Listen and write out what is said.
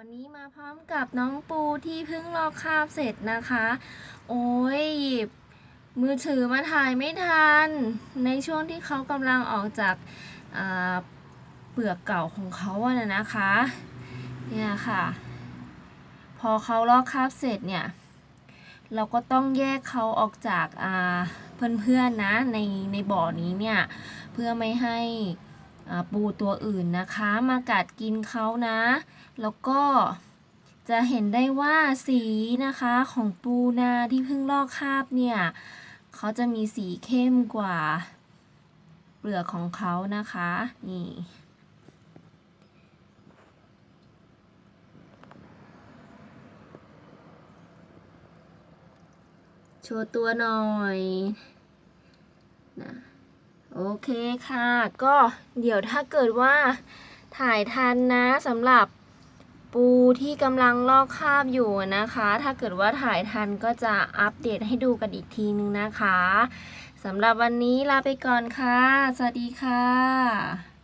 วันนี้มาพร้อมกับน้องปูที่เพิ่งลอกคาบเสร็จนะคะ โอ้ยหยิบมือถือมาถ่ายไม่ทัน ในช่วงที่เขากำลังออกจากาเปลือกเก่าของเขาอะนะนะคะ เนี่ยค่ะ พอเขาลอกคาบเสร็จเนี่ย เราก็ต้องแยกเขาออกจากาเพื่อนๆนะในในบ่อนี้เนี่ย เพื่อไม่ให้ ปูตัวอื่นนะคะ มากัดกินเขานะ แล้วก็จะเห็นได้ว่าสีนะคะของปูนาที่เพิ่งลอกคราบเนี่ยเขาจะมีสีเข้มกว่า เปลือกของเขานะคะนี่โชว์ตัวหน่อยนะ โอเคค่ะ ก็เดี๋ยวถ้าเกิดว่าถ่ายทันนะสำหรับปูที่กำลังลอกคราบอยู่นะคะ ถ้าเกิดว่าถ่ายทันก็จะอัปเดตให้ดูกันอีกทีนึงนะคะสำหรับวันนี้ลาไปก่อนค่ะ สวัสดีค่ะ